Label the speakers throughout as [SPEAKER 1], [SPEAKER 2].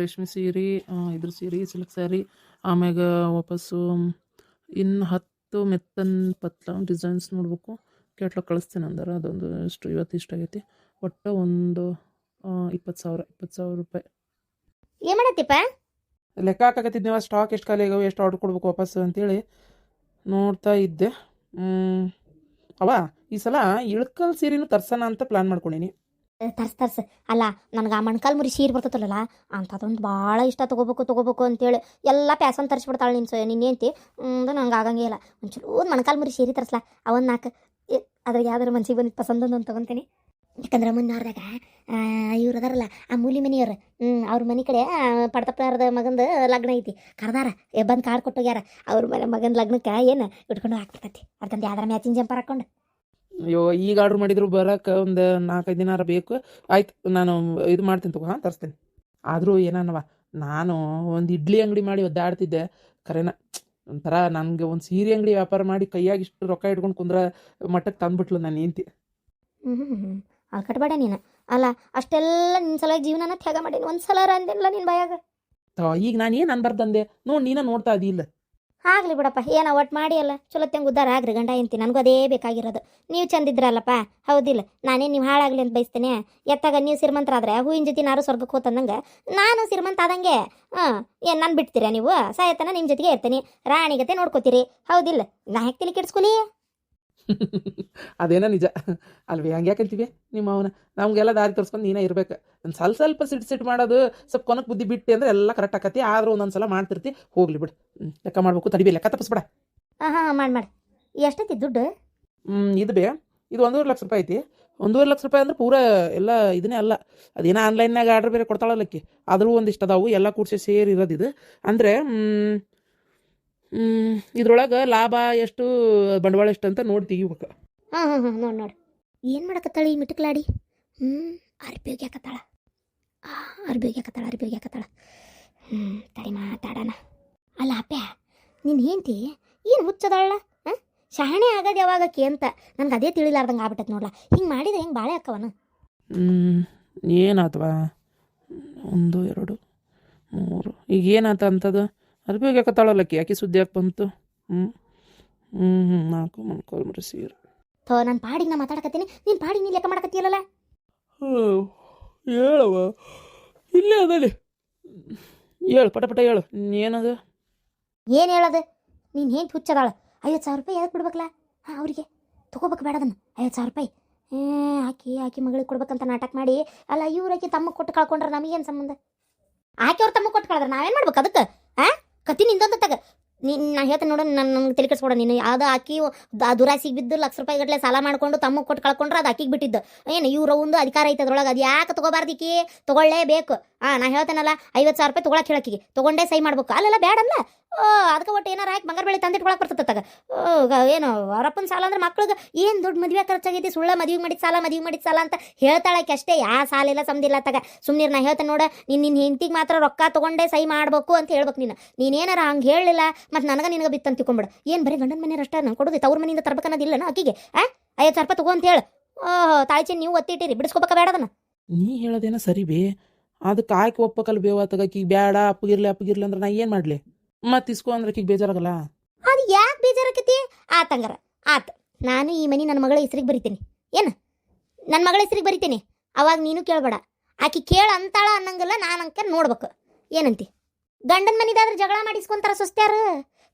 [SPEAKER 1] ರೇಷ್ಮೆ ಸೀರೆ ಇದ್ರ ಸೀರೆ ಸಿಲ್ಕ್ ಸ್ಯಾರಿ ಆಮ್ಯಾಗ ವಾಪಸ್ಸು ಇನ್ನು ಹತ್ತು ಮೆತ್ತನ್ ಪತ್ಲ ಡಿಸೈನ್ಸ್ ನೋಡ್ಬೇಕು. ಕ್ಯಾಟ್ಲಾಗ್ ಕಳಿಸ್ತೀನಿ ಅಂದ್ರೆ ಅದೊಂದು ಇಷ್ಟು ಇವತ್ತು ಇಷ್ಟ ಆಗೈತಿ. ಒಟ್ಟು ಒಂದು ಇಪ್ಪತ್ತು ಸಾವಿರ ಇಪ್ಪತ್ತು ಸಾವಿರ ರೂಪಾಯಿ.
[SPEAKER 2] ಏನು ಮಾಡತ್ತಿಪ್ಪ
[SPEAKER 1] ಲೆಕ್ಕ ಹಾಕಕತ್ತಿದ್ನೇವ ಸ್ಟಾಕ್ ಎಷ್ಟು ಖಾಲಿ ಆಗ್ಯಾವ ಎಷ್ಟು ಆರ್ಡ್ರ್ ಕೊಡ್ಬೇಕು ವಾಪಸ್ ಅಂತೇಳಿ ನೋಡ್ತಾ ಇದ್ದೆ. ಅವ ಈ ಸಲ ಇಳ್ಕಲ್ ಸೀರೆನೂ ತರ್ಸೋಣ ಅಂತ ಪ್ಲ್ಯಾನ್ ಮಾಡ್ಕೊಂಡೀನಿ.
[SPEAKER 2] ತರ್ಸ್ ತರ್ಸ್. ಅಲ್ಲ, ನನಗೆ ಆ ಮಣ್ಕಾಲ್ ಮುರಿ ಸೀರೆ ಬರ್ತೈತಲ್ಲ ಅಂಥದ್ದೊಂದು ಭಾಳ ಇಷ್ಟ ತೊಗೋಬೇಕು ತೊಗೋಬೇಕು ಅಂತೇಳಿ ಎಲ್ಲ ಪ್ಯಾಸನ್ ತರಿಸ್ಬಿಡ್ತಾಳೆ ನಿನ್ನ ಸೊ ನಿನ್ನೇಂತಿ ಅಂದ್ರೆ ನಂಗೆ ಆಗಂಗೇ ಇಲ್ಲ. ಒಂಚೂರು ಮಣ್ಕಾಲ್ ಮುರಿ ಸೀರೆ ತರಿಸ್ಲಾ, ಅವನ್ ನಾಲ್ಕು ಅದ್ರಾಗ ಯಾವ್ದಾರು ಮನ್ಸಿಗೆ ಬಂದಿದ್ದು ಪಸಂದೊಂದು ಅಂತ ತೊಗೊಂತೀನಿ. ಯಾಕಂದ್ರೆ ಮುನ್ನಾರ್ದಾಗ ಇವ್ರು ಅದಾರಲ್ಲ, ಆ ಮೂಲಿ ಮನೆಯವ್ರು. ಅವ್ರ ಮನೆ ಕಡೆ ಪಡ್ತಪ್ಪನಾರದ ಮಗಂದು ಲಗ್ನ ಐತಿ. ಕರ್ದಾರ ಬಂದು ಕಾರ್ಡ್ ಕೊಟ್ಟೋಗ್ಯಾರ. ಅವ್ರ ಮನೆ ಮಗನ ಲಗ್ನಕ್ಕೆ ಏನು ಇಟ್ಕೊಂಡು ಹಾಕ್ಬಿಡ್ತೈತಿ. ಅದ್ಕಂದು ಯಾವ್ದಾರ ಮ್ಯಾಚಿಂಗ್ ಜಂಪರ್ ಹಾಕೊಂಡು.
[SPEAKER 1] ಅಯ್ಯೋ ಈಗ ಆರ್ಡ್ರ್ ಮಾಡಿದ್ರು ಬರೋಕೆ ಒಂದು ನಾಲ್ಕೈದು ದಿನಾರ ಬೇಕು. ಆಯ್ತು ನಾನು ಇದು ಮಾಡ್ತೀನಿ ತಗೋ ಹಾಂ ತರಿಸ್ತೀನಿ. ಆದರೂ ಏನನ್ನವ ನಾನು ಒಂದು ಇಡ್ಲಿ ಅಂಗಡಿ ಮಾಡಿ ಒದ್ದಾಡ್ತಿದ್ದೆ. ಖರೇನ ಒಂಥರ ನನಗೆ ಒಂದು ಸೀರೆ ಅಂಗಡಿ ವ್ಯಾಪಾರ ಮಾಡಿ ಕೈಯಾಗಿ ಇಷ್ಟು ರೊಕ್ಕ ಇಟ್ಕೊಂಡು ಕುಂದ್ರ ಮಟ್ಟಕ್ಕೆ ತಂದ್ಬಿಟ್ಲು ನಾನು ನಿಂತಿ
[SPEAKER 2] ಹ್ಞೂ ಅಲ್ಲಿ ಕಟ್ಬೇಡ ನೀನು. ಅಲ್ಲ ಅಷ್ಟೆಲ್ಲ ನಿನ್ನ ಸಲ ಜೀವನನ ತ್ಯಾಗ ಮಾಡೀನಿ ಒಂದು ಸಲ ಅಂದಿಲ್ಲ ನಿನ್ನ ಬಾಯಾಗ.
[SPEAKER 1] ಈಗ ನಾನು ಏನು ಅನ್ಬಾರ್ದಂದೆ ನೋಡಿ ನೀನ ನೋಡ್ತಾ ಅದಿಲ್ಲ
[SPEAKER 2] ಆಗ್ಲಿ ಬಿಡಪ್ಪ, ಏನ ಒಟ್ಟು ಮಾಡಿ ಅಲ್ಲ. ಚಲೋತ್ತಂಗೆ ಉದ್ದಾರ ಆಗ್ರಿ ಗಂಡ ಎಂತಿ ನನಗೂ ಅದೇ ಬೇಕಾಗಿರೋದು. ನೀವು ಚಂದಿದ್ರಲ್ಲಪ್ಪ ಹೌದಿಲ್ಲ ನಾನೇ ನೀವು ಹಾಳಾಗ್ಲಿ ಅಂತ ಬಯಸ್ತೇನೆ. ಎತ್ತಾಗ ನೀವು ಶ್ರೀಮಂತರಾದ್ರೆ ಹೂವಿನ ಜೊತೆ ನಾರು ಸ್ವರ್ಗಕ್ಕೆ ಹೋತಂದಂಗೆ, ನಾನು ಶ್ರೀಮಂತ ಆದಂಗೆ, ಹಾಂ, ಏನು ನಾನು ಬಿಡ್ತೀರಾ ನೀವು? ಸಾಯತನ ನಿಮ್ಮ ಜೊತೆಗೆ ಇರ್ತೀನಿ. ರಾಣಿಗತೆ ನೋಡ್ಕೋತೀರಿ. ಹೌದಿಲ್ಲ, ನಾ ಹೆಕ್ತಿಲಿ ಕೆಡ್ಸ್ಕೊಲಿ
[SPEAKER 1] ಅದೇನೋ ನಿಜ. ಅಲ್ವೇ ಹಂಗೆ ಯಾಕಂತೀವಿ? ನಿಮ್ಮ ಅವನ ನಮಗೆಲ್ಲ ದಾರಿ ತೋರಿಸ್ಕೊಂಡು ನೀನೇ ಇರ್ಬೇಕು. ಒಂದು ಸ್ವಲ್ಪ ಸ್ವಲ್ಪ ಸಿಟ್ಟು ಸಿಟ್ಟು ಮಾಡೋದು ಸ್ವಲ್ಪ ಕೊನಕ್ಕೆ ಬುದ್ಧಿ ಬಿಟ್ಟು ಅಂದ್ರೆ ಎಲ್ಲ ಕರೆಕ್ಟ್ ಆಕತಿ. ಆದರೂ ಒಂದೊಂದು ಸಲ ಮಾಡ್ತಿರ್ತಿ ಹೋಗ್ಲಿ ಬಿಡು. ಲೆಕ್ಕ ಮಾಡಬೇಕು ತಡಿಬಿ ಲೆಕ್ಕ ತಪ್ಪಿಸ್ಬೇಡ
[SPEAKER 2] ಹಾಂ ಹಾಂ ಮಾಡಿ ಮಾಡಿ. ಎಷ್ಟೈತಿ ದುಡ್ಡು?
[SPEAKER 1] ಹ್ಮ್, ಇದು ಬೇ ಇದು ಒಂದೂವರೆ ಲಕ್ಷ ರೂಪಾಯಿ ಐತಿ. ಒಂದೂವರೆ ಲಕ್ಷ ರೂಪಾಯಿ ಅಂದ್ರೆ ಪೂರಾ ಎಲ್ಲ ಇದನ್ನೇ ಅಲ್ಲ. ಅದೇನೋ ಆನ್ಲೈನ್ನಾಗ ಆರ್ಡ್ರ್ ಬೇರೆ ಕೊಡ್ತಾಳಲ್ಲಕ್ಕಿ. ಆದರೂ ಒಂದಿಷ್ಟು ಅದಾವು ಎಲ್ಲ ಕೂಡಿಸಿ ಸೇರಿ ಇರೋದು ಇದು. ಅಂದರೆ ಇದ್ರೊಳಗೆ ಲಾಭ ಎಷ್ಟು ಬಂಡವಾಳ ಎಷ್ಟು ಅಂತ ನೋಡಿ ತೆಗಿಬೇಕು
[SPEAKER 2] ಹಾಂ ಹಾಂ ಹಾಂ ನೋಡಿ ನೋಡಿ. ಏನು ಮಾಡಕತ್ತಾಳೆ ಈ ಮಿಟಕ್ಲಾಡಿ? ಹ್ಞೂ ಅರ್ಬಿ ಒಗ್ಯಾಕತ್ತಾಳ ಅರ್ಬಿ ಒಗ್ಯಾಕತ್ತಾಳ ಅರ್ಬಿ ಒಗ್ಯಾಕತ್ತಾಳ ಹ್ಞೂ ತಡಿ ಮಾತಾಡೋಣ. ಅಲ್ಲ ಅಪ್ಪ ನೀನು ಹೆಂಡ್ತಿ ಏನು ಹುಚ್ಚದಾಳ? ಹಾಂ ಶಹಣೆ ಆಗೋದು ಯಾವಾಗಕ್ಕೆ ಅಂತ ನನಗೆ ಅದೇ ತಿಳಿಲಾರ್ದಂಗೆ ಆಗ್ಬಿಟ್ಟತ್ ನೋಡ್ಲ. ಹಿಂಗೆ ಮಾಡಿದ್ರೆ ಹಿಂಗೆ ಬಾಳೆ ಅಕ್ಕವನು
[SPEAKER 1] ಏನಾತವ ಒಂದು ಎರಡು ಮೂರು. ಈಗ ಏನಾತ ಅಂತದು ಅದು ಬೇಗ ಯಾಕತ್ತಾಳಲ್ಲಕ್ಕಿ ಯಾಕೆ ಸುದ್ದಿ ಯಾಕೆ ಬಂತು? ಹ್ಞೂ ಹ್ಞೂ ಹ್ಞೂ ನಾಲ್ಕು ಮನ್ಕೋಲ್ ಮರಿ ಸೀರೆ.
[SPEAKER 2] ಥೋ ನಾನು ಪಾಡಿಗೆ ನಾ ಮಾತಾಡಕತ್ತೀನಿ. ನೀನು ಪಾಡಿಗೆ ನೀನು ಲೆಕ್ಕ ಮಾಡಕತ್ತೀಯಲ್ಲ
[SPEAKER 1] ಹೇಳವ ಇಲ್ಲೇ ಅದಲ್ಲಿ ಹೇಳು ಪಟ ಪಟ ಹೇಳು. ಏನದು?
[SPEAKER 2] ಏನು ಹೇಳೋದು? ನೀನು ಏನು ಹುಚ್ಚದಾಳ. ಐವತ್ತು ಸಾವಿರ ರೂಪಾಯಿ ಯಾವ್ದು ಬಿಡ್ಬೇಕಲ್ಲ? ಹಾಂ ಅವರಿಗೆ. ತೊಗೋಬೇಕು ಬೇಡ ಅದನ್ನು. ಐವತ್ತು ಸಾವಿರ ರೂಪಾಯಿ. ಏ ಆಕಿ ಆಕಿ ಮಗಳಿಗೆ ಕೊಡ್ಬೇಕಂತ ನಾಟಕ ಮಾಡಿ. ಅಲ್ಲ ಇವ್ರಾಕಿ ತಮ್ಮ ಕೊಟ್ಟು ಕಳ್ಕೊಂಡ್ರೆ ನಮಗೇನು ಸಂಬಂಧ? ಆಕೆ ಅವ್ರು ತಮ್ಮ ಕೊಟ್ಟು ಕಳ್ದ್ರೆ ನಾವೇನು ಮಾಡ್ಬೇಕು ಅದಕ್ಕೆ? ಆ? ಕತ್ತಿ ನಿಂದೊಂದು ತಗ. ನೀನು ನಾ ಹೇಳ್ತೇನೆ ನೋಡು ನನ್ನ ನಂಗೆ ತಲೆ ನೀನು ಯಾವ್ದು ಆಕಿ ದುರಾಸಿಗೆ ಬಿದ್ದು ಲಕ್ಷ ರೂಪಾಯಿ ಗಟ್ಟಲೆ ಸಾಲ ಮಾಡ್ಕೊಂಡು ತಮ್ಮ ಕೊಟ್ಟು ಕಳ್ಕೊಂಡ್ರೆ ಅದು ಆಕಿಗೆ ಬಿಟ್ಟಿದ್ದು. ಏನು ಇವ್ರ ಒಂದು ಅಧಿಕಾರ ಐತೆ ಅದ್ರೊಳಗೆ ಅದು ಯಾಕೆ ತೊಗೋಬಾರ್ದಿಕ್ಕಿ ತೊಗೊಳ್ಳೇಬೇಕು. ಹಾಂ ನಾ ಹೇಳ್ತೇನಲ್ಲ, ಐವತ್ತು ಸಾವಿರ ರೂಪಾಯಿ ತೊಗೊಳಕ್ಕೆ ಹೇಳಕ್ಕಿಗೆ. ತೊಗೊಂಡೇ ಸೈ ಮಾಡ್ಬೇಕು. ಅಲ್ಲೆಲ್ಲ ಬೇಡಲ್ಲ ಓ, ಅದಕ್ಕೆ ಒಟ್ಟು ಏನಾರ ಹಾಕಿ ಬಂಗಾರ ಬೆಳೆ ತಂದಿಟ್ಕೊಳಕ್ಕೆ ಬರ್ತದೆ ಏನು, ಅವರಪ್ಪನ ಸಾಲ ಅಂದ್ರೆ ಮಕ್ಳಿಗೆ ಏನು ದುಡ್ಡು ಮದುವೆ ಖರ್ಚಾಗೈತಿ ಸುಳ್ಳ ಮದುವೆ ಮಾಡಿದ ಸಾಲ ಮದುವೆ ಮಾಡಿದ ಸಾಲ ಅಂತ ಹೇಳ್ತಾಳಕ್ಕೆ ಅಷ್ಟೇ. ಯಾ ಸಾಲ ಇಲ್ಲ ಸಮದಿಲ್ಲ ತಗ. ಸುಮ್ಮನೆ ನಾ ಹೇಳ್ತೇನೆ ನೋಡ, ನೀನು ನಿನ್ನ ಹೆಂಡತಿಗೆ ಮಾತ್ರ ರೊಕ್ಕ ತೊಗೊಂಡೇ ಸೈ ಮಾಡಬೇಕು ಅಂತ ಹೇಳ್ಬೇಕು ನೀನು. ನೀನೇನಾರ ಹಂಗೆ ಹೇಳಿಲ್ಲ ಮತ್ತು ನನಗೆ ನಿನಗೆ ಬಿತ್ತಂತ ತಿಳ್ಕೊಂಬಿಡು. ಏನು ಬರೀ ಗಂಡನ ಮನೆ ಅಷ್ಟೇ ನಾನು ಕೊಡೋದು ತವ್ರ ಮನೆಯಿಂದ ತರ್ಬೇಕನ್ನೋದಿಲ್ಲನ ಅಕ್ಕಿಗೆ. ಆ, ಐವತ್ತು ಸಾವಿರ ರೂಪಾಯಿ ತಗೋ ಅಂತ ಹೇಳು. ಓಹೋ ತಾಳ್ಚೆ ನೀವು ಒತ್ತಿಟ್ಟಿರಿ ಬಿಡಿಸ್ಕೋಬೇಕ ಬೇಡ ಅದನ್ನ.
[SPEAKER 1] ನೀ ಹೇಳೋದೇನೋ ಸರಿ ಬೇ ಅದಕ್ಕೆ ಆಯ್ಕೆ ಒಪ್ಪಕಲ್ ಬೇವ ತಗಕಿ ಬ್ಯಾಡ ಅಪ್ಪಗಿರ್ಲಿ ಅಪ್ಪಗಿರ್ಲಿ ಅಂದ್ರೆ ನಾ ಏನು ಮಾಡಲಿ? ಮತ್ತೆ ಇಸ್ಕೊ ಅಂದ್ರೆ ಆಕಿಗೆ ಬೇಜಾರಾಗಲ್ಲ?
[SPEAKER 2] ಅದು ಯಾಕೆ ಬೇಜಾರಾಕತಿ ಆತಂಗಾರ ಆತ, ನಾನು ಈ ಮನೆ ನನ್ನ ಮಗಳ ಹೆಸ್ರಿಗೆ ಬರಿತೀನಿ. ಏನು? ನನ್ನ ಮಗಳ ಹೆಸ್ರಿಗೆ ಬರಿತೀನಿ? ಅವಾಗ ನೀನು ಕೇಳಬೇಡ. ಆಕಿ ಕೇಳ ಅಂತಾಳ ಅನ್ನಂಗಿಲ್ಲ ನಾನು ಅಂಕ ನೋಡ್ಬೇಕು. ಏನಂತಿ? ಗಂಡನ ಮನಿದಾದ್ರೆ ಜಗಳ ಮಾಡಿಸ್ಕೊಂತಾರ ಸುಸ್ತ್ಯಾರು?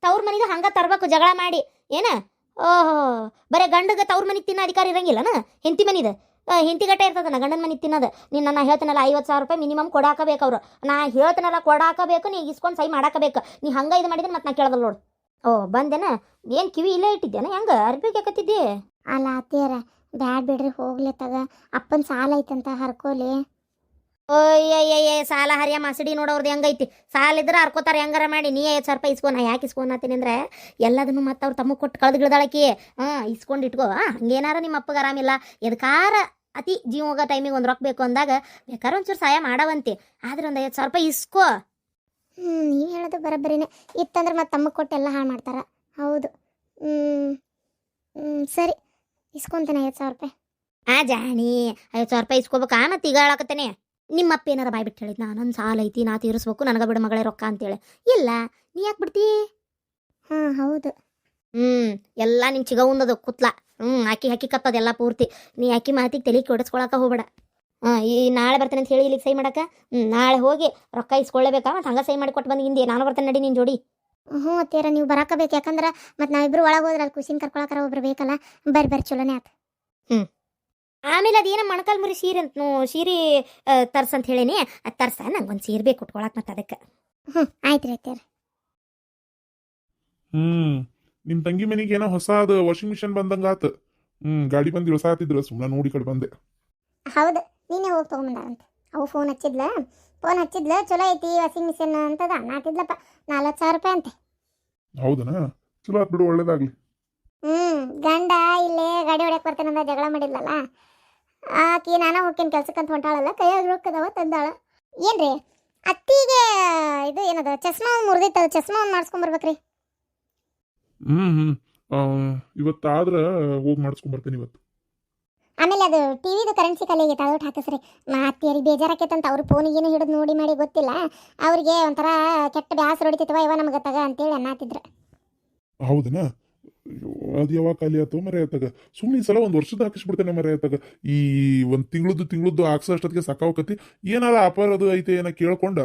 [SPEAKER 2] ತವ್ರ ಮನಿದ ಹಂಗ ತರ್ಬೇಕು ಜಗಳ ಮಾಡಿ. ಏನ? ಓಹೋ, ಬರೇ ಗಂಡಗ ತವ್ರ ಮನಿಗೆ ತಿನ್ನೋ ಅಧಿಕಾರ ಇರಂಗಿಲ್ಲನ? ಹೆಂತಿ ಮನಿದ? ಹೆಂತಿ ಗಟ್ಟ ಇರ್ತದನ ಗಂಡನ ಮನೆ ತಿನ್ನೋದು. ನೀನು ನಾನು ಹೇಳ್ತಾನಲ್ಲ ಐವತ್ತು ಸಾವಿರ ರೂಪಾಯಿ ಮಿನಿಮಮ್ ಕೊಡಾಕಬೇಕು ಅವರು. ನಾ ಹೇಳ್ತಾನಲ್ಲ ಕೊಡಾಕಬೇಕು ನೀ ಇಸ್ಕೊಂಡು ಸೈ ಮಾಡಾಕಬೇಕು. ನೀ ಹಂಗ ಇದು ಮಾಡಿದ್ರೆ ಮತ್ತೆ ನಾ ಕೇಳ್ದಲ್ಲ ನೋಡು. ಓ ಬಂದೇನ? ಏನು ಕಿವಿ ಇಲ್ಲೇ ಇಟ್ಟಿದ್ದೇನ ಹೆಂಗ ಅರ್ಬಿ ಕೇಕತ್ತಿದ್ದಿ
[SPEAKER 3] ಅಲ್ಲ ಅತ್ತೀರ ಬ್ಯಾಡ್ ಬಿಡ್ರಿ ಹೋಗ್ಲಿ ತಗ. ಅಪ್ಪನ ಸಾಲ ಐತಂತ ಹರ್ಕೋಲಿ.
[SPEAKER 2] ಓಯ್ಯ ಸಾಲ ಹರಿಯ ಮಸಡಿ ನೋಡೋರ್ದು ಹೆಂಗೈತಿ ಸಾಲ ಇದ್ರೆ ಹರ್ಕೋತಾರೆ ಹೆಂಗಾರ ಮಾಡಿ ನೀ ಐವತ್ತು ಸಾವಿರ ರೂಪಾಯಿ ಇಸ್ಕೊ ನಾ ಯಾಕೆ ಇಸ್ಕೊನತ್ತೀನಿ ಅಂದ್ರೆ ಎಲ್ಲದನ್ನು ಮತ್ತೆ ಅವ್ರು ತಮ್ಮ ಕೊಟ್ಟು ಕಳೆದು ಗಿಳ್ದಾಳಕಿ. ಹಾಂ ಇಸ್ಕೊಂಡು ಇಟ್ಕೋ. ಹಂಗೇನಾರ ನಿಮ್ಮ ಅಪ್ಪಗೆ ಆರಾಮಿಲ್ಲ. ಎದಕಾರ ಅತಿ ಜೀವ ಹೋಗೋ ಟೈಮಿಗೆ ಒಂದು ರೊಕ್ಕ ಬೇಕು ಅಂದಾಗ ಬೇಕಾದ್ರೆ ಒಂಚೂರು ಸಹಾಯ ಮಾಡವಂತೆ. ಆದ್ರೆ ಒಂದು ಐವತ್ತು ಸಾವಿರ ರೂಪಾಯಿ ಇಸ್ಕೋ.
[SPEAKER 3] ಹ್ಞೂ ನೀವು ಹೇಳೋದು ಬರೋಬ್ಬರಿನೇ. ಇತ್ತಂದ್ರೆ ಮತ್ತೆ ತಮ್ಮ ಕೊಟ್ಟು ಎಲ್ಲ ಹಾಳು ಮಾಡ್ತಾರ. ಹೌದು. ಹ್ಞೂ ಸರಿ. ಇಸ್ಕೊಂತೇನೆ ಐವತ್ತು ಸಾವಿರ ರೂಪಾಯಿ.
[SPEAKER 2] ಆ ಜಾಣಿ ಐವತ್ತು ಸಾವಿರ ರೂಪಾಯಿ ಇಸ್ಕೋಬೇಕಾ ಮತ್ತೆ ಈಗ ಹೇಳಕತ್ತೇನೆ. ನಿಮ್ಮಪ್ಪ ಏನಾರ ಬಾಯ್ ಬಿಟ್ಟು ಹೇಳಿದ್ ನಾನೊಂದು ಸಾಲ ಐತಿ ನಾ ತೀರಿಸ್ಬೇಕು ನನಗೆ ಬಿಡು ಮಗಳೇ ರೊಕ್ಕ ಅಂತೇಳಿ. ಇಲ್ಲ ನೀ ಯಾಕೆ ಬಿಡ್ತಿ?
[SPEAKER 3] ಹಾಂ ಹೌದು.
[SPEAKER 2] ಹ್ಞೂ ಎಲ್ಲ ನಿಮ್ಮ ಚಿಗವಂದದು ಕುತ್ಲ. ಹ್ಮ್ ಹಾಕಿ ಹಾಕಿ ಕಪ್ಪದೆಲ್ಲ ಪೂರ್ತಿ. ನೀ ಹಾಕಿ ಮಾತಿಗೆ ತಲೆ ಕೆಡಿಸ್ಕೊಳಕ ಹೋಗ್ಬೇಡ. ಹಾಂ ಈ ನಾಳೆ ಬರ್ತೇನೆ ಅಂತ ಹೇಳಿ ಇಲ್ಲಿಗೆ ಸೈ ಮಾಡಕ? ಹ್ಞೂ ನಾಳೆ ಹೋಗಿ ರೊಕ್ಕ ಇಸ್ಕೊಳ್ಳೇಬೇಕಾ ಮತ್ತು ಹಂಗೆ ಸೈ ಮಾಡಿ ಕೊಟ್ಟು ಬಂದು ಹಿಂದೆ. ನಾನು ಬರ್ತೇನೆ ನಡಿ ನಿನ್ನ ಜೋಡಿ.
[SPEAKER 3] ಹ್ಞೂ ಅತ್ತೇರ ನೀವು ಬರಾಕಬೇಕು ಯಾಕಂದ್ರೆ ಮತ್ತು ನಾವಿಬ್ರು ಒಳಗೆ ಹೋದ್ರೆ ಅಲ್ಲಿ ಖುಷಿನ ಕರ್ಕೊಳಕರ ಒಬ್ರು ಬೇಕಲ್ಲ? ಬರ್ರಿ ಬರ್ರಿ ಚಲೋನೇ ಹ್ಮ್.
[SPEAKER 2] ಆಮೇಲೆ ಅದೇನ ಮಣಕಲ್ ಮುರಿ ಸೀರೆ ಅಂತ ನೋ- ಸೀರೆ ತರ್ಸ ಅಂತ ಹೇಳೇನಿ. ಅದು ತರ್ಸ ನಂಗೊಂದು ಒಂದು ಸೀರೆ ಬೇಕು ಕೊಟ್ಕೊಳಕ್ ಮತ್ತೆ ಅದಕ್ಕೆ.
[SPEAKER 3] ಹ್ಞೂ ಆಯ್ತು ರೀ ಅತ್ತೇರ
[SPEAKER 4] ಹ್ಮ್. ನಿಮ್ ತಂಗಿ ಮನೆಗೆ ಏನೋ ಹೊಸ ಅದು ವಾಷಿಂಗ್ ಮಿಷನ್ ಬಂದಂಗ ಆತ. ಹ್ಮ್ ಗಾಡಿ ಬಂದು ಇಳಿಸಾತಿದ್ರ ಸುಮ್ಮನೆ ನೋಡಿ ಕಡೆ ಬಂದೆ.
[SPEAKER 3] ಹೌದು ನೀನೇ ಹೋಗಿ ತೊಗೊಂಬಂದಾರಂತೆ ಅವು ಫೋನ್ ಹಚ್ಚಿದ್ಲ? ಫೋನ್ ಹಚ್ಚಿದ್ಲ ಚಲೋ ಐತಿ ವಾಷಿಂಗ್ ಮಿಷನ್ ಅಂತದ? ಅನ್ನತ್ತಿದ್ಲಪ್ಪ ನಾಲ್ಕು ಸಾವಿರ ರೂಪಾಯಿ ಅಂತೆ.
[SPEAKER 4] ಹೌದನ? ಚಲೋ ಆತ್ ಬಿಡು ಒಳ್ಳೇದಾಗ್ಲಿ.
[SPEAKER 3] ಹ್ಞೂ ಗಂಡ ಇಲ್ಲೇ ಗಾಡಿ ಹೊಡ್ಯಕ್ಕೆ ಅಂತ ಜಗಳ ಮಾಡಿಲ್ಲಲ್ಲ ಆಕಿ ನಾನು ಹೋಗ್ತೇನೆ ಕೆಲ್ಸಕ್ಕಂತ ಹೊಂಟಾಳಲ್ಲ ಕೈಯಾಗ ರೊಕ್ಕದವ ತಂದಾಳ. ಏನ್ರಿ? ಅತ್ತಿಗೆ ಇದು ಏನದ ಚಸ್ಮಾ ಮುರಿದಿತ್ತದ ಚಸ್ಮಾ ಒಂದು ಮಾಡಿಸ್ಕೊಂಬರ್ಬೇಕ್ರಿ
[SPEAKER 4] ಹ್ಮ್ ಹ್ಮ್. ಇವತ್ತಾದ್ರ ಹೋಗಿ ಮಾಡಿಸ್ಕೊಂಡ್ ಬರ್ತೇನೆ ಇವತ್ತು.
[SPEAKER 3] ಆಮೇಲೆ ಅದು ಟಿವಿದು ಕರೆನ್ಸಿ ಕಲೆಗೆ ತಳೋಟ್ ಹಾಕಿಸ್ರಿ. ಮಾ ಅತ್ತಿಯರಿಗೆ ಬೇಜಾರಾಕೈತಂತ ಅವ್ರ ಫೋನಿಗೇನು ಹಿಡಿದು ನೋಡಿ ಮಾಡಿ ಗೊತ್ತಿಲ್ಲ. ಅವ್ರಿಗೆ ಒಂಥರ ಕೆಟ್ಟ ಬ್ಯಾಸರ ಹೊಡಿತೈತವ ಇವ ನಮಗೆ ತಗ ಅಂತೇಳಿ ಅನ್ನತ್ತಿದ್ರು
[SPEAKER 4] ಹೌದನ? ಅಯ್ಯೋ, ಅದು ಯಾವಾಗ ಖಾಲಿ ಆಯ್ತು ಮರೆ ಆತಾಗ ಸುಮ್ಮನೆ ಈ ಸಲ ಒಂದು ವರ್ಷದ ಹಾಕಿಸ್ಬಿಡ್ತೇನೆ ಮರೆ ಆತಾಗ ಈ ಒಂದು ತಿಂಗಳದ್ದು ತಿಂಗಳದ್ದು ಹಾಕ್ಸೋ ಅಷ್ಟೊತ್ತಿಗೆ ಸಾಕಾವಕತಿ. ಏನಾರ ಆಫರ್ ಅದು ಐತೆ ಏನೋ ಕೇಳ್ಕೊಂಡ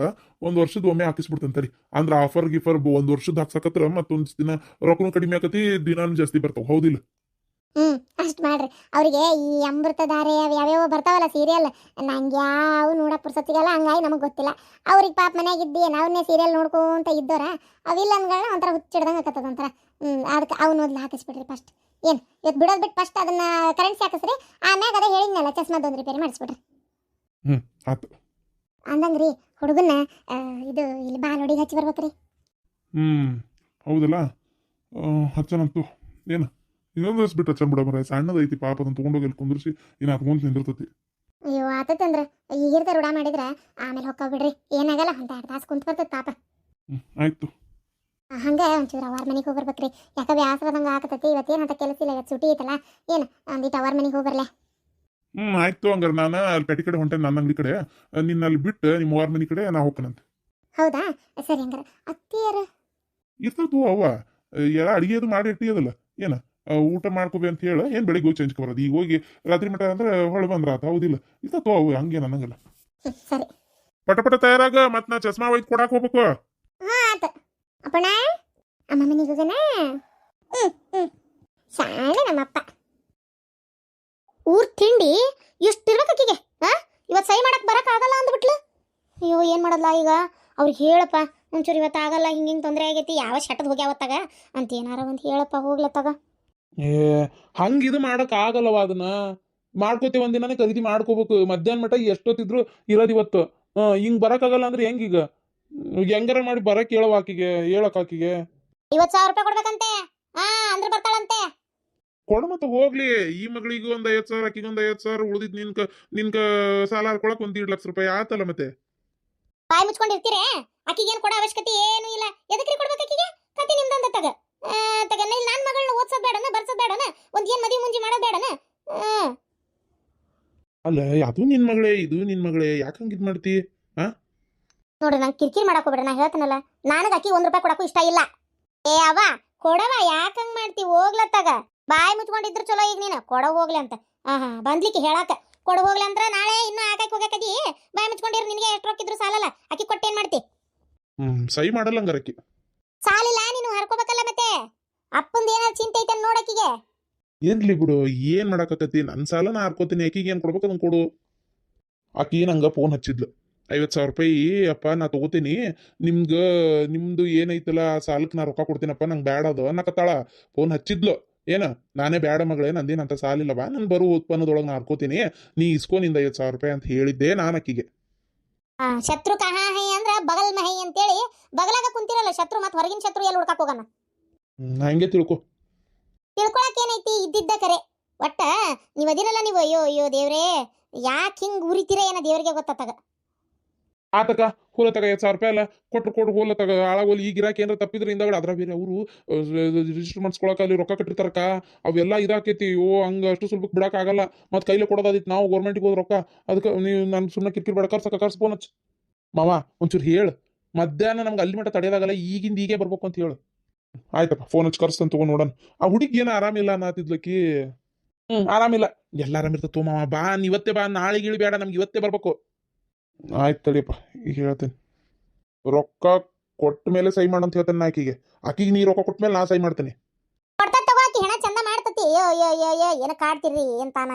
[SPEAKER 4] ಒಂದು ವರ್ಷದ ಒಮ್ಮೆ ಹಾಕಿಸ್ಬಿಡ್ತೇನೆ ತರಿ ಅಂದ್ರೆ ಆಫರ್ ಗಿಫರ್ ಒಂದು ವರ್ಷದ ಹಾಕ್ಸಕತ್ರ ಮತ್ತೊಂದು ದಿನ ರೊಕ್ಕನು ಕಡಿಮೆ ಆಕತಿ ದಿನಾನು ಜಾಸ್ತಿ ಬರ್ತಾವ. ಹೌದಿಲ್ಲ?
[SPEAKER 3] ಹ್ಞೂ ಅಷ್ಟು ಮಾಡ್ರಿ. ಅವರಿಗೆ ಈ ಅಮೃತಧಾರೆ ಅವು ಯಾವ್ಯಾವ ಬರ್ತಾವಲ್ಲ ಸೀರಿಯಲ್ ನಂಗೆ ಯಾವ ನೋಡಕ್ಕೆ ಪುರ್ಸತ್ತಿಗಲ್ಲ ಹಂಗಾಗಿ ನಮಗೆ ಗೊತ್ತಿಲ್ಲ. ಅವ್ರಿಗೆ ಪಾಪ ಮನ್ಯಾಗಿದ್ದು ನಾವನ್ನೇ ಸೀರಿಯಲ್ ನೋಡ್ಕೊಂತ ಇದ್ದೋರ? ಅವಿಲ್ಲ ಅಂದ್ಗಳನ್ನ ಒಂಥರ ಹುಚ್ಚಿಡ್ದಂಗೆ ಆಕತ್ತದ ಒಂಥರ. ಹ್ಞೂ ಅದಕ್ಕೆ ಅವ್ನು ಮೊದ್ಲು ಹಾಕಿಸ್ಬಿಡ್ರಿ ಫಸ್ಟ್ ಏನು ಇವತ್ತು ಬಿಡೋದು ಬಿಟ್ಟು ಫಸ್ಟ್ ಅದನ್ನ ಕರೆನ್ಸಿ ಹಾಕಿಸ್ರಿ ಆಮ್ಯಾಗ ಅದೇ ಹೇಳಿದ್ನಲ್ಲ ಚಸ್ಮಾದೊಂದು ರಿಪೇರಿ ಮಾಡಿಸ್ಬಿಡ್ರಿ.
[SPEAKER 4] ಹ್ಮ್ ಆತು
[SPEAKER 3] ಅಂದಂಗ್ರಿ ಹುಡುಗನ್ನ ಆ, ಇದು ಇಲ್ಲಿ ಬಾಲ್ ಹೊಡಿಗೆ ಹಚ್ಚಿ ಬರ್ಬೇಕ್ರಿ.
[SPEAKER 4] ಹ್ಮ್ ಹೌದಲ್ಲ? ಹಚ್ಚನಂತು. ಏನು? ಇನ್ನೊಂದು ದಿವಸ ಬಿಟ್ಟು ಹಚ್ಚನ್ ಬಿಡ ಮರ ಸಣ್ಣದೈತಿ ಪಾಪ ಅದನ್ನ ತಗೊಂಡೋಗಿ ಅಲ್ಲಿ ಕುಂದ್ರಿಸಿ ಇನ್ನು ಹತ್ಕೊಂತ ನಿಂದಿರ್ತತಿ.
[SPEAKER 3] ಅಯ್ಯೋ ಆತಂದ್ರ ಈಗಿರ್ತ ರೂಢ ಮಾಡಿದ್ರೆ ಆಮೇಲೆ ಹೊಕ್ಕ ಬಿಡ್ರಿ ಏನಾಗಲ್ಲ ಅಂತ ಎರಡು ತಾಸು ಕುಂತ ಬರ್ತದೆ ಪಾಪ.
[SPEAKER 4] ಹ್ಮ್ ಆಯ್ತು.
[SPEAKER 3] ಹಂಗೆ ಒಂಚೂರು ಅವರ ಮನೆಗೆ ಹೋಗಿ ಬರ್ಬೇಕ್ರಿ. ಯಾಕೆ ಬ್ಯಾಸರದಂಗೆ ಆಗತೈತಿ. ಅಂತ ಕೆಲಸ ಇಲ್ಲ ಇವತ್ತು ಸುಟಿ ಐತಲ್ಲ. ಏನು ಒಂದಿಟ್ಟು ಅವರ ಮನೆಗೆ ಹೋಗಿ ಬರ್ಲೆ?
[SPEAKER 4] ಹ್ಮ್ ಆಯ್ತು ಹಂಗಾರ ನಾನು ಅಲ್ಲಿ ಪೆಟ್ಟಿ ಕಡೆ ಹೊಂಟೆ ನನ್ನ ಅಂಗಡಿ ಕಡೆ. ನಿನ್ನ ಅಲ್ಲಿ ಬಿಟ್ಟು ನಿಮ್ಮ ವಾರ ಮನೆ ಕಡೆ ನಾ ಹೋಗ್ಕನಂತೆ
[SPEAKER 3] ಹೌದಾ? ಸರಿ ಹಂಗಾರ. ಅತ್ತಿಯರ?
[SPEAKER 4] ಇರ್ತದೂ ಅವ್ವ. ಎಲ್ಲ ಅಡಿಗೆ ಅದು ಮಾಡಿ ಇಟ್ಟಿಯದಲ್ಲ ಏನ? ಊಟ ಮಾಡ್ಕೋಬಿ ಅಂತ ಹೇಳ ಏನ್ ಬೆಳಿಗ್ಗೆ ಹೋಗಿ ಚೇಂಜ್ ಬರೋದು? ಈಗ ಹೋಗಿ ರಾತ್ರಿ ಮಟ ಅಂದ್ರೆ ಹೊಳೆ ಬಂದ್ರ ಆತ ಹೌದಿಲ್ಲ. ಇರ್ತತು ಅವು ಹಂಗೆ ನನಗಲ್ಲ ಪಟ ಪಟ ತಯಾರಾಗ ಮತ್ ನಾ ಚಸ್ಮಾ ಒಯ್ದು ಕೊಡಾಕ್ ಹೋಗ್ಬೇಕು.
[SPEAKER 3] ಅಪ್ಪಣ ಅಮ್ಮ ಮನೆಗೆ ಹೋಗಣ ಶಾಲೆ ನಮ್ಮಪ್ಪ.
[SPEAKER 2] ಊರ್ ತಿಂಡಿ ಎಷ್ಟು ಇರ್ಬೇಕಿಗೆ ಹಾ? ಇವತ್ತು ಸೈ ಮಾಡಕ್ ಬರಕ್ ಆಗಲ್ಲ ಅಂದ್ಬಿಟ್ಲು. ಅಯ್ಯೋ ಏನ್ ಮಾಡಲ್ಲ ಈಗ? ಅವ್ರಿಗೆ ಹೇಳಪ್ಪ ಒಂಚೂರು ಇವತ್ತು ಆಗಲ್ಲ ಹಿಂಗೆ ಹಿಂಗೆ ತೊಂದರೆ ಆಗೈತಿ ಯಾವ ಶಟದ್ ಹೋಗ್ಯಾವತ್ತಾಗ? ಅಂತ ಏನಾರ ಒಂದು ಹೇಳಪ್ಪ ಹೋಗ್ಲತ್ತಾಗ.
[SPEAKER 1] ಏ ಹಂಗ ಇದು ಮಾಡಕ್ ಆಗಲ್ಲವ ಅದನ್ನ. ಮಾಡ್ಕೋತೇವೆ ಒಂದಿನನೇ ಖರೀದಿ ಮಾಡ್ಕೋಬೇಕು. ಮಧ್ಯಾಹ್ನ ಮಟ್ಟ ಎಷ್ಟೊತ್ತಿದ್ರು ಇರೋದು ಇವತ್ತು. ಹಿಂಗ್ ಬರಕ್ಕಾಗಲ್ಲ ಅಂದ್ರೆ ಹೆಂಗೀಗ ಹೆಂಗಾರ ಮಾಡಿ ಬರಕ್ ಹೇಳವ ಆಕಿಗೆ ಹೇಳಕ್ ಆಕಿಗೆ.
[SPEAKER 2] ಇವತ್ತು ಸಾವಿರ ರೂಪಾಯಿ ಕೊಡ್ಬೇಕಂತೆ? ಹಾ ಅಂದ್ರೆ ಬರ್ತಾಳಂತೆ.
[SPEAKER 4] ಕೊಡ ಮತ್ತೆ ಹೋಗ್ಲಿ. ಈ ಮಗಳಿಗೆ ಒಂದ್ ಐವತ್ ಸಾವಿರ ಆಕಿಗೆ ಒಂದ್ ಐವತ್ ಸಾವಿರ ಉಳಿದಿದ್ ನಿನ್ಕ ನಿನ್ಕ ಸಾಲ ಹಾಕೊಳಕ್ ಒಂದ್ ದೀಡ್ ಲಕ್ಷ ರೂಪಾಯಿ ಆತಲ್ಲ ಮತ್ತೆ.
[SPEAKER 2] ಬಾಯಿ ಮುಚ್ಕೊಂಡಿರ್ತೀರೇ? ಆಕಿಗೆ ಏನು ಕೊಡೋ ಅವಶ್ಯಕತೆ ಏನು ಇಲ್ಲ. ಎದಕ್ಕೆ ಕೊಡ್ಬೇಕು ಆಕಿಗೆ? ಕತಿ ನಿಮ್ದಂದ ತಗ ಇಲ್ಲ ನನ್ನ ಮಗಳನ್ನ ಓದ್ಸೋದ್ ಬೇಡನ ಬರ್ಸೋದ್ ಬೇಡನ ಒಂದ್ ಏನ್ ಮದಿ ಮುಂಜಿ ಮಾಡೋದ್ ಬೇಡನ ಹ್ಮ್
[SPEAKER 4] ಅಲ್ಲ ಅದು ನಿನ್ ಮಗಳೇ ಇದು ನಿನ್ ಮಗಳೇ ಯಾಕೆ ಹಂಗಿದ್ ಮಾಡ್ತಿ?
[SPEAKER 2] ನೋಡ್ರಿ ನಂಗೆ ಕಿರಿಕಿರಿ ಮಾಡಕ್ ಹೋಗ್ಬೇಡ ನಾ ಹೇಳ್ತೀನಲ್ಲ. ನನಗೆ ಅಕ್ಕಿ ಒಂದ್ ರೂಪಾಯಿ ಕೊಡಕ್ಕೂ ಇಷ್ಟ ಇಲ್ಲ. ಏ ಅವ ಕೊಡವ ಯಾಕೆ ಹಂಗ್ ಮಾಡ್ತಿ? ಹೋಗ್ಲತ್ತಾಗ ಬಾಯಿ ಮುಚ್ಕೊಂಡಿದ್ರು ಚಲೋ ಈಗ ನೀನು. ಕೊಡ ಹೋಗ್ಲಿ ಅಂತ. ಹಾ ಹಾ ಬಂದ್ಲಿಕ್ಕೆ ಹೇಳಾಕ. ಕೊಡ ಹೋಗ್ಲಿ ಅಂದ್ರೆ ನಾಳೆ ಇನ್ನು ಆಕಾಕ್ ಹೋಗಕದಿ ಬಾಯಿ ಮುಚ್ಕೊಂಡಿರು ನಿನಗೆ ಎಷ್ಟು ರೊಕ್ಕಿದ್ರು ಸಾಲಲ್ಲ. ಅಕ್ಕಿ ಕೊಟ್ಟೇನ್ ಮಾಡ್ತಿ?
[SPEAKER 4] ಹ್ಮ್ ಸಹಿ ಮಾಡಲ್ಲ ಹಂಗಾರಕ್ಕಿ
[SPEAKER 2] ಸಾಲಿಲ್ಲ ನೀನು ಹರ್ಕೋಬೇಕಲ್ಲ ಮತ್ತೆ? ಅಪ್ಪಂದ ಏನಾದ್ರು ಚಿಂತೆ ಐತೆ ನೋಡಕ್ಕಿಗೆ
[SPEAKER 4] ಇರ್ಲಿ ಬಿಡು ಏನ್ ಮಾಡಕತ್ತೈತಿ? ನನ್ನ ಸಾಲ ನಾ ಹಾರ್ಕೋತೀನಿ ಆಕಿಗೆ ಏನ್ ಕೊಡ್ಬೇಕು ಅದನ್ನ ಕೊಡು. ಆಕಿ ನಂಗ ಫೋನ್ ಹಚ್ಚಿದ್ಲು. ಐವತ್ತು ಸಾವಿರ ರೂಪಾಯಿ ಅಪ್ಪ ನಾ ತಗೋತೀನಿ. ನಿಮ್ಗ ನಿಮ್ದು ಏನೈತಲ್ಲ ಸಾಲಕ್ಕೆ ನಾ ರೊಕ್ಕ ಕೊಡ್ತೀನಪ್ಪ ನಂಗೆ ಬೇಡ ಅದು ಅನ್ನಕತ್ತಾಳ. ಫೋನ್ ಹಚ್ಚಿದ್ಲು. ಏನು? ನಾನೇ ಬೇಡ ಮಗಳೇ ನಂದೇನಂತ ಸಾಲಿಲ್ಲವ ನಾನು ಬರು ಉತ್ಪನ್ನದೊಳಗೆ ನಾ ಹಾರ್ಕೋತೀನಿ. ನೀ ಇಸ್ಕೋ ನಿಂದ ಐವತ್ತು ಸಾವಿರ ರೂಪಾಯಿ ಅಂತ ಹೇಳಿದ್ದೆ ನಾನು ಆಕಿಗೆ.
[SPEAKER 2] ಶತ್ರು ಕಹಾ ಹೈ ಅಂದ್ರ ಬಗಲ್ ಮಹೈ ಅಂತೇಳಿ ಬಗಲಾಗ ಕುಂತಿರಲ್ಲ ಶತ್ರು ಮತ್ತೆ ಹೊರಗಿನ ಶತ್ರು ಎಲ್ಲಿ ಹುಡ್ಕಕ್ ಹೋಗಣ
[SPEAKER 4] ಹಂಗೆ ತಿಳ್ಕೊ.
[SPEAKER 2] ತಿಳ್ಕೊಳಕ್ ಏನೈತಿ? ಇದ್ದಿದ್ದ ಕರೆ. ಒಟ್ಟ ನೀವ್ ಅದಿರಲ್ಲ ನೀವು. ಅಯ್ಯೋ ಅಯ್ಯೋ, ದೇವ್ರೇ. ಯಾಕೆ ಹಿಂಗ್ ಉರಿತೀರ ಏನ ದೇವ್ರಿಗೆ ಗೊತ್ತಾಗ
[SPEAKER 4] ಆತಕ ಹೋಲ ತಗ ಐವತ್ತು ಸಾವಿರ ರೂಪಾಯಿ ಅಲ್ಲ. ಕೊಟ್ರು ಕೊಟ್ಟು ಹೋಲ ತಗ. ಹಾಳಾಗೋಲಿ ಈಗ ಗಿರಾಕಿ ಏನಾರ ತಪ್ಪಿದ್ರೆ ಹಿಂದಗಡೆ. ಅದ್ರ ಬೇರೆ ಅವರು ರಿಜಿಸ್ಟರ್ ಮಾಡಿಸ್ಕೊಳಕ ಅಲ್ಲಿ ರೊಕ್ಕ ಕಟ್ಟಿರ್ತಾರಕ್ಕ ಅವೆಲ್ಲ ಇದಾಕೈತಿ. ಓ, ಹಂಗ ಅಷ್ಟು ಸ್ವಲ್ಪ ಬಿಡಕ್ ಆಗಲ್ಲ. ಮತ್ತೆ ಕೈಲಿ ಕೊಡೋದಾದಿತ್ತು ನಾವು ಗೌರ್ಮೆಂಟಿಗೆ ಹೋದ ರೊಕ್ಕ. ಅದಕ್ಕೆ ನೀವು ನಾನು ಸುಮ್ಮನೆ ಕಿರ್ಕಿರ್ ಬೇಡ. ಕರ್ಸಕ ಕರ್ಸ್ ಫೋನ್ ಹಚ್ಚು. ಮಾವ, ಒಂಚೂರು ಹೇಳು. ಮಧ್ಯಾಹ್ನ ನಮ್ಗೆ ಅಲ್ಲಿ ಮಟ್ಟ ತಡೆಯೋದಾಗಲ್ಲ ಈಗಿಂದ ಈಗೇ ಬರ್ಬೇಕು ಅಂತ ಹೇಳು. ಆಯ್ತಪ್ಪ ಫೋನ್ ಹಚ್ಚಿ ಕರ್ಸ್ತಂತ ತಗೊಂಡ್ ನೋಡೋಣ. ಆ ಹುಡುಗಿ ಏನು ಆರಾಮಿಲ್ಲ ಅನ್ನತ್ತಿದ್ಲಕ್ಕಿ? ಹ್ಮ್. ಆರಾಮಿಲ್ಲ ಎಲ್ಲ ಆರಾಮಿರ್ತತ್ತು ಮಾವ ಬಾ ನೀ ಇವತ್ತೇ ಬಾ ನಾಳೆ ಗಿಳಿ ಬೇಡ ನಮ್ಗೆ ಇವತ್ತೇ ಬರ್ಬೇಕು. ಆಯ್ತು ತಡಿಯಪ್ಪ ಈಗ ಹೇಳ್ತೇನೆ. ರೊಕ್ಕ ಕೊಟ್ಟ ಮೇಲೆ ಸೈ ಮಾಡಂತ ಹೇಳ್ತೇನೆ ನಾ ಆಕಿಗೆ. ಆಕಿಗೆ ನೀ ರೊಕ್ಕ ಕೊಟ್ಟ ಮೇಲೆ ನಾ ಸೈ ಮಾಡ್ತೇನೆ.
[SPEAKER 3] ಹೆಣ ಚಂದ ಮಾಡ್ತತಿ. ಅಯ್ಯೋ ಅಯ್ಯೋ ಅಯ್ಯೋ ಅಯ್ಯೋ ಏನ ಕಾಡ್ತಿರ್ರಿ ಏನ್ ತಾನ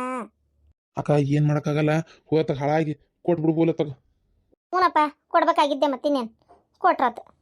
[SPEAKER 4] ಅಕ್ಕ ಏನು ಮಾಡಕ್ಕಾಗಲ್ಲ. ಹೋಗತ್ತ ಹಾಳಾಗಿ ಕೊಟ್ಬಿಡು ಬೋಲ ತಗ.
[SPEAKER 3] ಹ್ಞೂನಪ್ಪ ಕೊಡ್ಬೇಕಾಗಿದ್ದೆ ಮತ್ತಿನ್ನೇನು. ಕೊಟ್ರಾತು.